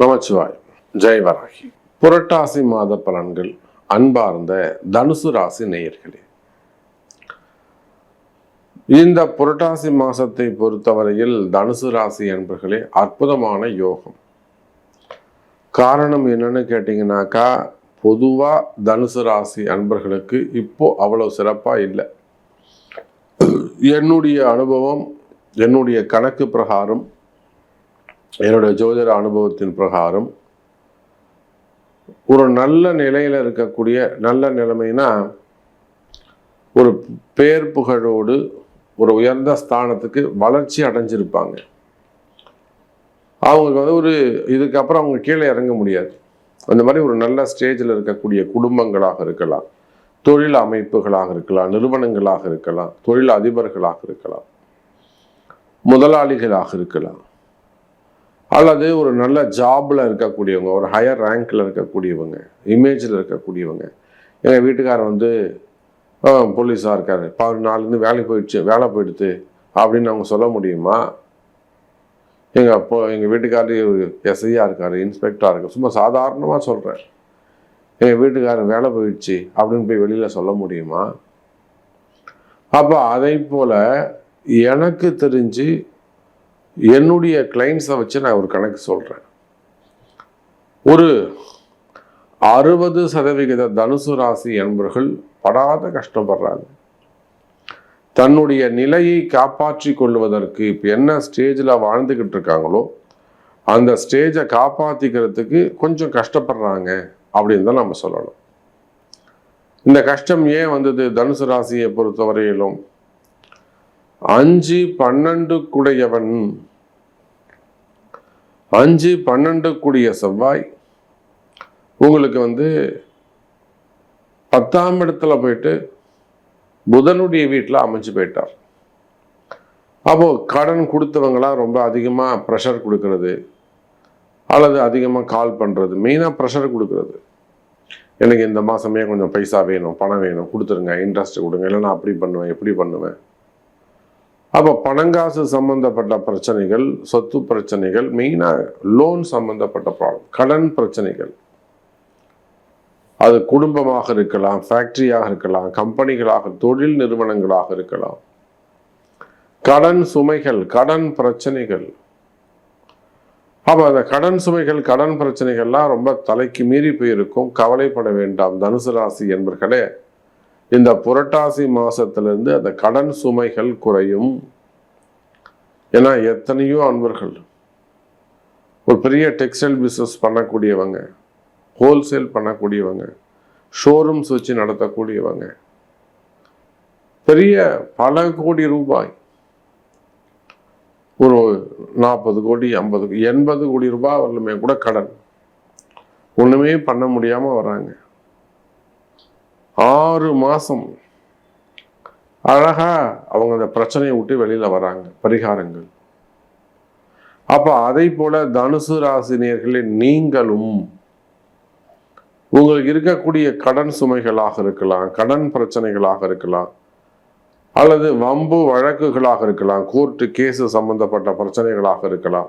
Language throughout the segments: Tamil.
நமச்சிவாய் ஜெய் வராகி. புரட்டாசி மாத பலன்கள் அன்பார்ந்த தனுசு ராசி நேயர்களே. இந்த புரட்டாசி மாசத்தை பொறுத்தவரையில் தனுசு ராசி என்பர்களே அற்புதமான யோகம். காரணம் என்னன்னு கேட்டிங்கனாக்கா பொதுவாக தனுசு ராசி அன்பர்களுக்கு இப்போ அவ்வளவு சிறப்பாக இல்லை. என்னுடைய அனுபவம் என்னுடைய கணக்கு பிரகாரம் என்னுடைய ஜோதிட அனுபவத்தின் பிரகாரம் ஒரு நல்ல நிலையில் இருக்கக்கூடிய நல்ல நிலைமைனா ஒரு பேர் புகழோடு ஒரு உயர்ந்த ஸ்தானத்துக்கு வளர்ச்சி அடைஞ்சிருப்பாங்க. அவங்களுக்கு வந்து ஒரு இதுக்கப்புறம் அவங்க கீழே இறங்க முடியாது. அந்த மாதிரி ஒரு நல்ல ஸ்டேஜில் இருக்கக்கூடிய குடும்பங்களாக இருக்கலாம் தொழில் அமைப்புகளாக இருக்கலாம் நிறுவனங்களாக இருக்கலாம் தொழில் அதிபர்களாக இருக்கலாம் முதலாளிகளாக இருக்கலாம். அல்லது ஒரு நல்ல ஜாப்பில் இருக்கக்கூடியவங்க ஒரு ஹையர் ரேங்க்கில் இருக்கக்கூடியவங்க இமேஜில் இருக்கக்கூடியவங்க. எங்கள் வீட்டுக்காரர் வந்து போலீஸாக இருக்கார். பாரு நாலுலேருந்து வேலைக்கு போயிடுச்சு வேலை போயிடுது அப்படின்னு அவங்க சொல்ல முடியுமா? எங்கள் அப்போ எங்கள் வீட்டுக்காரர் எஸ்ஐயாக இருக்கார் இன்ஸ்பெக்டராக இருக்கார். சும்மா சாதாரணமாக சொல்கிறேன் எங்கள் வீட்டுக்காரர் வேலை போயிடுச்சு அப்படின்னு போய் வெளியில் சொல்ல முடியுமா? அப்போ அதை போல் எனக்கு தெரிஞ்சு என்னுடைய கிளைண்ட்ஸை வச்சு நான் ஒரு கணக்கு சொல்கிறேன் ஒரு அறுபது சதவிகித தனுசு ராசி என்பவர்கள் படாத கஷ்டப்படுறாங்க. தன்னுடைய நிலையை காப்பாற்றி கொள்வதற்கு இப்போ என்ன ஸ்டேஜில் வாழ்ந்துக்கிட்டு இருக்காங்களோ அந்த ஸ்டேஜை காப்பாற்றிக்கிறதுக்கு கொஞ்சம் கஷ்டப்படுறாங்க அப்படின்னு தான் நம்ம சொல்லணும். இந்த கஷ்டம் ஏன் வந்தது? தனுசு ராசியை பொறுத்தவரையிலும் அஞ்சு பன்னெண்டு குடையவன் அஞ்சு பன்னெண்டு கூடிய செவ்வாய். உங்களுக்கு வந்து பத்தாம் இடத்துல போயிட்டு புதனுடைய வீட்டில் அமைஞ்சு போயிட்டார். அப்போ கடன் கொடுத்தவங்களாம் ரொம்ப அதிகமாக ப்ரெஷர் கொடுக்கறது அல்லது அதிகமாக கால் பண்ணுறது மெயினாக ப்ரெஷர் கொடுக்கறது. எனக்கு இந்த மாதமே கொஞ்சம் பைசா வேணும் பணம் வேணும் கொடுத்துருங்க இன்ட்ரெஸ்ட் கொடுங்க இல்லைன்னா அப்படி பண்ணுவேன் எப்படி பண்ணுவேன். அப்போ பணங்காசு சம்பந்தப்பட்ட பிரச்சனைகள் சொத்து பிரச்சனைகள் மெயினாக லோன் சம்பந்தப்பட்ட ப்ராப்ளம் கடன் பிரச்சனைகள். அது குடும்பமாக இருக்கலாம் ஃபேக்டரியாக இருக்கலாம் கம்பெனிகளாக தொழில் நிறுவனங்களாக இருக்கலாம். கடன் சுமைகள் கடன் பிரச்சனைகள். அப்போ அந்த கடன் சுமைகள் கடன் பிரச்சனைகள்லாம் ரொம்ப தலைக்கு மீறி போயிருக்கும். கவலைப்பட வேண்டாம் தனுசு ராசி என்பர்களே. இந்த புரட்டாசி மாசத்திலிருந்து அந்த கடன் சுமைகள் குறையும். ஏன்னா எத்தனையோ அன்பர்கள் ஒரு பெரிய டெக்ஸ்டைல் பிஸ்னஸ் பண்ணக்கூடியவங்க ஹோல்சேல் பண்ணக்கூடியவங்க ஷோரூம்ஸ் வச்சு நடத்தக்கூடியவங்க பெரிய பல கோடி ரூபாய் ஒரு நாற்பது கோடி ஐம்பது எண்பது கோடி ரூபாய் வரலுமே கூட கடன். ஒன்றுமே பண்ண முடியாமல் வராங்க. ஆறு மாதம் அழகாக அவங்க அந்த பிரச்சனையை விட்டு வெளியில் வராங்க பரிகாரங்கள். அப்போ அதை போல தனுசு ராசினியர்களே நீங்களும் உங்களுக்கு இருக்கக்கூடிய கடன் சுமைகளாக இருக்கலாம் கடன் பிரச்சனைகளாக இருக்கலாம் அல்லது வம்பு வழக்குகளாக இருக்கலாம் கோர்ட்டு கேஸு சம்பந்தப்பட்ட பிரச்சனைகளாக இருக்கலாம்.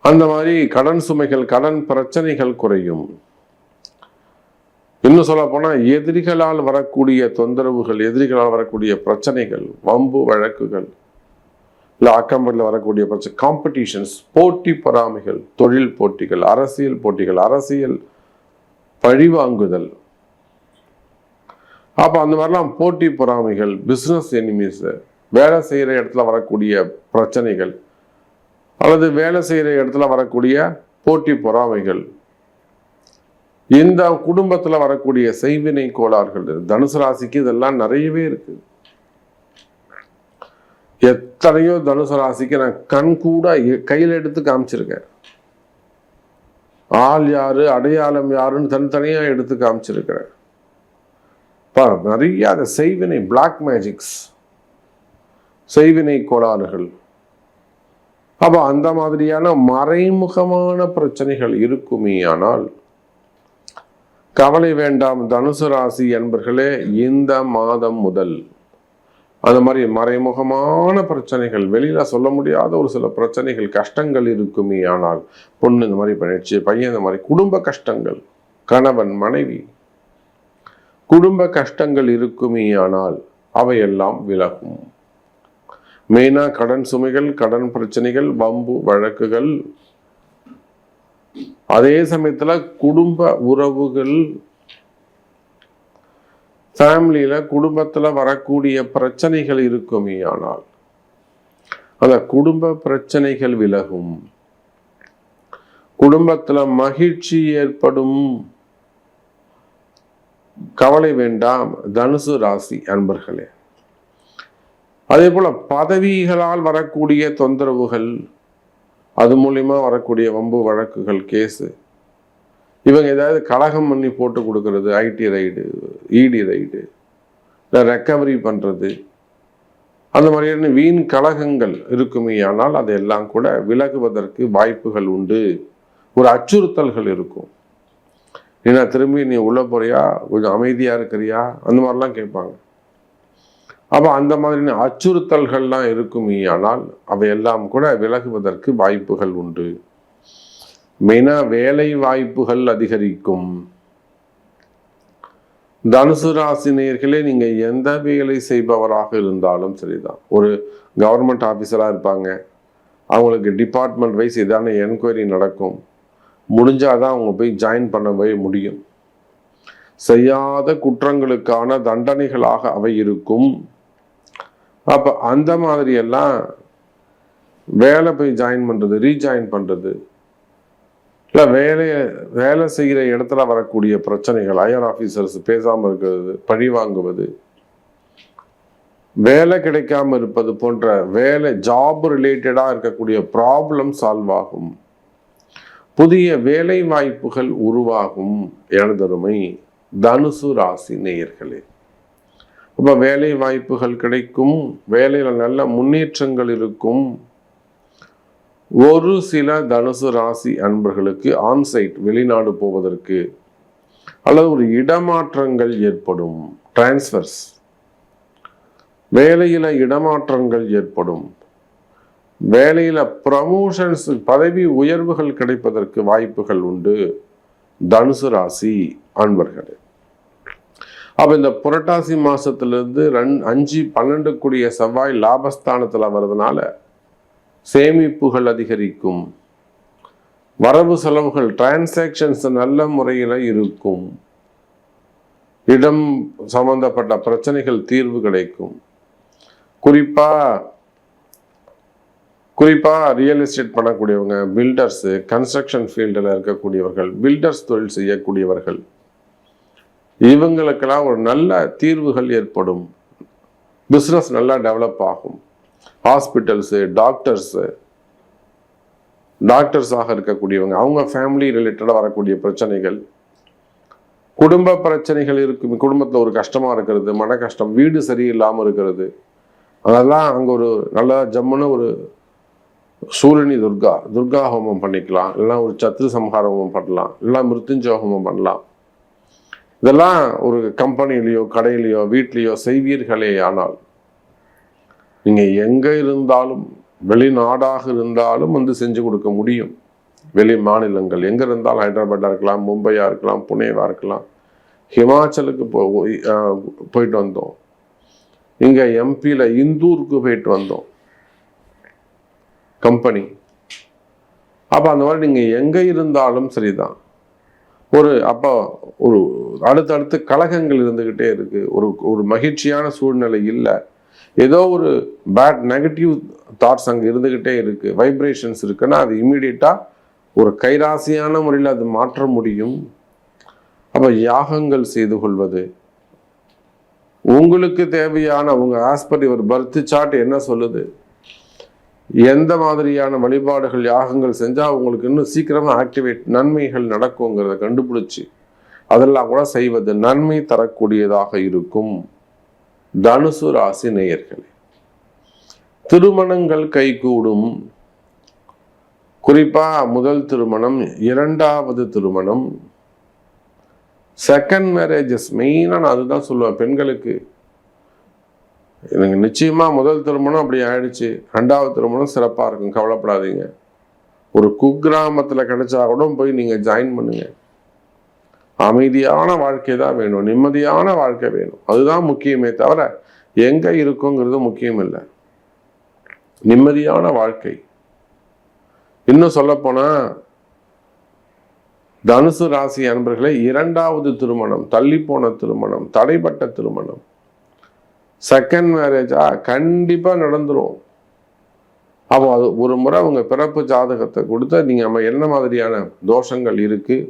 அந்த மாதிரி கடன் சுமைகள் கடன் பிரச்சனைகள் குறையும். இன்னும் சொல்ல போனால் எதிரிகளால் வரக்கூடிய தொந்தரவுகள் எதிரிகளால் வரக்கூடிய பிரச்சனைகள் வம்பு வழக்குகள் இல்லை அக்கம்படியில் வரக்கூடிய பிரச்சனை காம்படிஷன்ஸ் போட்டி பொறாமைகள் தொழில் போட்டிகள் அரசியல் போட்டிகள் அரசியல் பழிவாங்குதல். அப்போ அந்த மாதிரிலாம் போட்டி பொறாமைகள் பிஸ்னஸ் எனிமீஸு வேலை செய்கிற இடத்துல வரக்கூடிய பிரச்சனைகள் அல்லது வேலை செய்கிற இடத்துல வரக்கூடிய போட்டி பொறாமைகள் இந்த குடும்பத்தில் வரக்கூடிய செய்வினை கோளாறுகள் தனுசு ராசிக்கு இதெல்லாம் நிறையவே இருக்கு. எத்தனையோ தனுசு ராசிக்கு நான் கண் கூட கையில் எடுத்து காமிச்சிருக்கேன். ஆள் யாரு அடையாளம் யாருன்னு தனித்தனியாக எடுத்து காமிச்சிருக்கிறேன். நிறைய அந்த செய்வினை பிளாக் மேஜிக்ஸ் செய்வினை கோளாறுகள். அப்போ அந்த மாதிரியான மறைமுகமான பிரச்சனைகள் இருக்குமே ஆனால் கவலை வேண்டாம் தனுசு ராசி என்பர்களே இந்த மாதம் முதல். அந்த மாதிரி மறைமுகமான பிரச்சனைகள் வெளியில சொல்ல முடியாத ஒரு சில பிரச்சனைகள் கஷ்டங்கள் இருக்குமே ஆனால் பொண்ணு இந்த மாதிரி பண்ணிடுச்சு பையன் இந்த மாதிரி குடும்ப கஷ்டங்கள் கணவன் மனைவி. குடும்ப கஷ்டங்கள் இருக்குமே ஆனால் அவையெல்லாம் விலகும். மெயினா கடன் சுமைகள் கடன் பிரச்சனைகள் வம்பு வழக்குகள் அதே சமயத்துல குடும்ப உறவுகள் ஃபேமிலியில குடும்பத்துல வரக்கூடிய பிரச்சனைகள் இருக்குமே ஆனால் அந்த குடும்ப பிரச்சனைகள் விலகும். குடும்பத்துல மகிழ்ச்சி ஏற்படும். கவலை வேண்டாம். தனுசு ராசி அன்பர்களே. அதே போல பதவிகளால் வரக்கூடிய தொந்தரவுகள் அது மூலிமா வரக்கூடிய வம்பு வழக்குகள் கேஸு. இவங்க ஏதாவது கலகம் பண்ணி போட்டு கொடுக்கறது ஐடி ரைடு இடி ரைடு இல்லை ரெக்கவரி பண்ணுறது அந்த மாதிரியான வீண் கலகங்கள் இருக்குமே ஆனால் அதையெல்லாம் கூட விலகுவதற்கு வாய்ப்புகள் உண்டு. ஒரு அச்சுறுத்தல்கள் இருக்கும். ஏன்னா திரும்பி நீ உள்ள போறியா? கொஞ்சம் அமைதியாக இருக்கிறியா? அந்த மாதிரிலாம் கேட்பாங்க. அப்போ அந்த மாதிரியான அச்சுறுத்தல்கள்லாம் இருக்குமே ஆனால் அவையெல்லாம் கூட விலகுவதற்கு வாய்ப்புகள் உண்டு. மெயினாக வேலை வாய்ப்புகள் அதிகரிக்கும். தனுசு ராசி நேயர்களே எந்த வேலை செய்பவராக இருந்தாலும் சரிதான். ஒரு கவர்மெண்ட் ஆஃபீஸராக இருப்பாங்க. அவங்களுக்கு டிபார்ட்மெண்ட் வைஸ் எதான என்கொயரி நடக்கும். முடிஞ்சாதான் அவங்க போய் ஜாயின் பண்ணவே முடியும். செய்யாத குற்றங்களுக்கான தண்டனைகளாக அவை இருக்கும். அப்போ அந்த மாதிரி எல்லாம் வேலை போய் ஜாயின் பண்ணுறது ரீஜாயின் பண்ணுறது இல்லை வேலையை வேலை செய்கிற இடத்துல வரக்கூடிய பிரச்சனைகள் ஹையர் ஆஃபீஸர்ஸ் பேசாமல் இருக்கிறது பழி வாங்குவது வேலை கிடைக்காம இருப்பது போன்ற வேலை ஜாப் ரிலேட்டடாக இருக்கக்கூடிய ப்ராப்ளம் சால்வ் ஆகும். புதிய வேலை வாய்ப்புகள் உருவாகும். எனதருமை தனுசு ராசி நேயர்களே. அப்போ வேலை வாய்ப்புகள் கிடைக்கும். வேலையில் நல்ல முன்னேற்றங்கள் இருக்கும். ஒரு சில தனுசு ராசி அன்பர்களுக்கு ஆன்சைட் வெளிநாடு போவதற்கு அல்லது ஒரு இடமாற்றங்கள் ஏற்படும். டிரான்ஸ்ஃபர்ஸ் வேலையில் இடமாற்றங்கள் ஏற்படும். வேலையில் ப்ரமோஷன்ஸ் பதவி உயர்வுகள் கிடைப்பதற்கு வாய்ப்புகள் உண்டு. தனுசு ராசி அன்பர்களே. அப்போ இந்த புரட்டாசி மாதத்துலேருந்து ரெண் அஞ்சு பன்னெண்டு கூடிய செவ்வாய் லாபஸ்தானத்தில் வர்றதுனால சேமிப்புகள் அதிகரிக்கும். வரவு செலவுகள் டிரான்சாக்ஷன்ஸ் நல்ல முறையில் இருக்கும். இடம் சம்பந்தப்பட்ட பிரச்சனைகள் தீர்வு கிடைக்கும். குறிப்பாக குறிப்பாக ரியல் எஸ்டேட் பண்ணக்கூடியவங்க பில்டர்ஸு கன்ஸ்ட்ரக்ஷன் ஃபீல்டில் இருக்கக்கூடியவர்கள் பில்டர்ஸ் தொழில் செய்யக்கூடியவர்கள் இவங்களுக்கெல்லாம் ஒரு நல்ல தீர்வுகள் ஏற்படும். பிஸ்னஸ் நல்லா டெவலப் ஆகும். ஹாஸ்பிட்டல்ஸு டாக்டர்ஸு டாக்டர்ஸாக இருக்கக்கூடியவங்க அவங்க ஃபேமிலி ரிலேட்டடாக வரக்கூடிய பிரச்சனைகள். குடும்ப பிரச்சனைகள் இருக்கும். குடும்பத்தில் ஒரு கஷ்டமாக இருக்கிறது மன கஷ்டம் வீடு சரியில்லாமல் இருக்கிறது. அதெல்லாம் அங்கே ஒரு நல்ல ஜம்முன்னு ஒரு சூரியனி துர்கா துர்கா ஹோமம் பண்ணிக்கலாம். இல்லைன்னா ஒரு சத்ரு சம்ஹார ஹோமம் பண்ணலாம். இல்லைன்னா மிருத்துஞ்ச ஹோமம் பண்ணலாம். இதெல்லாம் ஒரு கம்பெனிலேயோ கடையிலையோ வீட்லேயோ செய்வீர்களே ஆனால் நீங்கள் எங்கே இருந்தாலும் வெளிநாடாக இருந்தாலும் வந்து செஞ்சு கொடுக்க முடியும். வெளி மாநிலங்கள் எங்கே இருந்தாலும் ஹைதராபாத்தாக இருக்கலாம் மும்பையாக இருக்கலாம் புனேவாக இருக்கலாம் ஹிமாச்சலுக்கு போ போயிட்டு வந்தோம். இங்கே எம்பியில் இந்தூருக்கு போயிட்டு வந்தோம். கம்பெனி. அப்போ அந்த மாதிரி நீங்கள் எங்கே இருந்தாலும் சரிதான். ஒரு அப்போ ஒரு அடுத்தடுத்து கழகங்கள் இருந்துக்கிட்டே இருக்குது ஒரு ஒரு மகிழ்ச்சியான சூழ்நிலை இல்லை. ஏதோ ஒரு பேட் நெகட்டிவ் தாட்ஸ் அங்கே இருந்துக்கிட்டே இருக்குது வைப்ரேஷன்ஸ் இருக்குன்னா அது இம்மிடியட்டாக ஒரு கைராசியான முறையில் அது மாற்ற முடியும். அப்போ யாகங்கள் செய்து கொள்வது. உங்களுக்கு தேவையான உங்கள் ஆஸ்பர் ஒரு பர்த் சார்ட் என்ன சொல்லுது? எந்த மாதிரியான வழிபாடுகள் யாகங்கள் செஞ்சால் உங்களுக்கு இன்னும் சீக்கிரமாக ஆக்டிவேட் நன்மைகள் நடக்குங்கிறத கண்டுபிடிச்சி அதெல்லாம் கூட செய்வது நன்மை தரக்கூடியதாக இருக்கும். தனுசு ராசி நேயர்களே திருமணங்கள் கைகூடும். குறிப்பாக முதல் திருமணம் இரண்டாவது திருமணம். செகண்ட் மேரேஜஸ் மெயினாக நான் அதுதான் சொல்லுவேன் பெண்களுக்கு எனக்கு நிச்சயமாக முதல் திருமணம் அப்படி ஆயிடுச்சு. ரெண்டாவது திருமணம் சிறப்பாக இருக்கும். கவலைப்படாதீங்க. ஒரு குக்கிராமத்தில் கிடைச்சா கூட போய் நீங்கள் ஜாயின் பண்ணுங்க. அமைதியான வாழ்க்கை தான் வேணும். நிம்மதியான வாழ்க்கை வேணும். அதுதான் முக்கியமே தவிர எங்கே இருக்குங்கிறது முக்கியம் இல்லை நிம்மதியான வாழ்க்கை. இன்னும் சொல்லப்போனால் தனுசு ராசி அன்பர்களே இரண்டாவது திருமணம் தள்ளி போன திருமணம் தடைப்பட்ட திருமணம். செகண்ட் மேரேஜா கண்டிப்பாக நடந்துடும் அப்போ அது ஒரு முறை அவங்க பிறப்பு ஜாதகத்தை கொடுத்து நீங்கள் நம்ம என்ன மாதிரியான தோஷங்கள் இருக்குது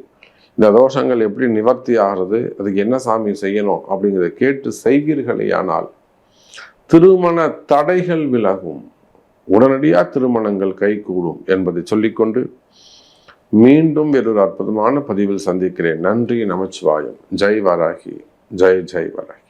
இந்த தோஷங்கள் எப்படி நிவர்த்தி ஆகிறது? அதுக்கு என்ன சாமி செய்யணும்? அப்படிங்கிறத கேட்டு செய்வீர்களேயானால் திருமண தடைகள் விலகும். உடனடியாக திருமணங்கள் கைகூடும் என்பதை சொல்லிக்கொண்டு மீண்டும் வேறொரு அற்புதமான பதிவில் சந்திக்கிறேன். நன்றி நமச்சிவாயம். ஜெய் வராகி. ஜெய் ஜெய் வராகி.